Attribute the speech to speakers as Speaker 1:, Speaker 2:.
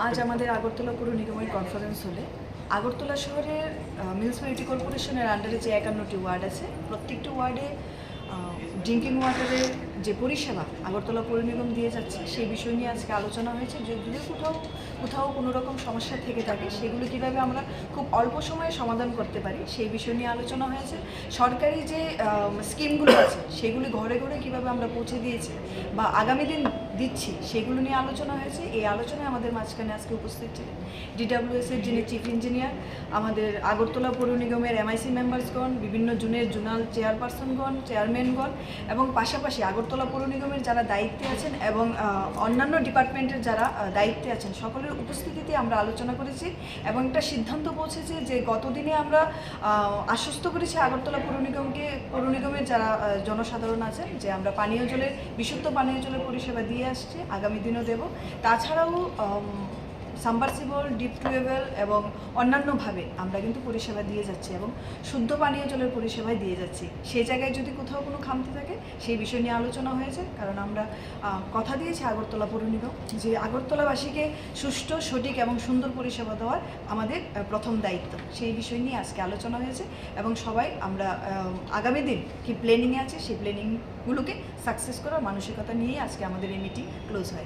Speaker 1: আজ আমাদের আগরতলা পুরো নিগমের কনফারেন্স হলে। আগরতলা শহরের মিউনিসিপ্যালিটি কর্পোরেশনের আন্ডারে যে একান্নটি ওয়ার্ড আছে, প্রত্যেকটি ওয়ার্ডে ড্রিঙ্কিং ওয়াটারের যে পরিষেবা আগরতলা পৌর নিগম দিয়ে যাচ্ছে, সেই বিষয় নিয়ে আজকে আলোচনা হয়েছে। যদি কোথাও কোথাও কোনো রকম সমস্যা থেকে থাকে, সেগুলো কীভাবে আমরা খুব অল্প সময়ে সমাধান করতে পারি, সেই বিষয় নিয়ে আলোচনা হয়েছে। সরকারি যে স্কিমগুলো আছে, সেগুলি ঘরে ঘরে কীভাবে আমরা পৌঁছে দিয়েছি বা আগামী দিন দিচ্ছি, সেগুলো নিয়ে আলোচনা হয়েছে। এই আলোচনায় আমাদের মাঝখানে আজকে উপস্থিত ছিলেন ডিডাব্লিউএস এর যিনি চিফ ইঞ্জিনিয়ার আমাদের আগরতলা পৌর নিগমের এমআইসি মেম্বার্সগণ বিভিন্ন জুনের জোনাল চেয়ারপারসনগণ চেয়ারম্যানগণ এবং পাশাপাশি আগরতলা পৌর নিগমের যারা দায়িত্বে আছেন এবং অন্যান্য ডিপার্টমেন্টের যারা দায়িত্বে আছেন, সকলের উপস্থিতিতে আমরা আলোচনা করেছি এবং একটা সিদ্ধান্ত পৌঁছেছি যে গতদিনে আমরা আশ্বস্ত করেছি আগরতলা পৌর নিগমকে, পৌর নিগমের যারা জনসাধারণ আছেন যে আমরা পানীয় জলের, বিশুদ্ধ পানীয় জলের পরিষেবা দিয়ে আসছি, আগামী দিনও দেব। তাছাড়াও সাবমার্সিবল, ডিপ টিউবওয়েল এবং অন্যান্যভাবে আমরা কিন্তু পরিষেবা দিয়ে যাচ্ছি এবং শুদ্ধ পানীয় জলের পরিষেবাই দিয়ে যাচ্ছি। সেই জায়গায় যদি কোথাও কোনো খামতি থাকে, সেই বিষয় নিয়ে আলোচনা হয়েছে। কারণ আমরা কথা দিয়েছি আগরতলা পৌর নিগম যে আগরতলাবাসীকে সুষ্ঠু, সঠিক এবং সুন্দর পরিষেবা দেওয়ার আমাদের প্রথম দায়িত্ব। সেই বিষয় নিয়ে আজকে আলোচনা হয়েছে এবং সবাই আমরা আগামী দিন কি প্ল্যানিংয়ে আছে, সেই প্ল্যানিংগুলোকে সাকসেস করার মানসিকতা নিয়েই আজকে আমাদের এই মিটিং ক্লোজ হয়।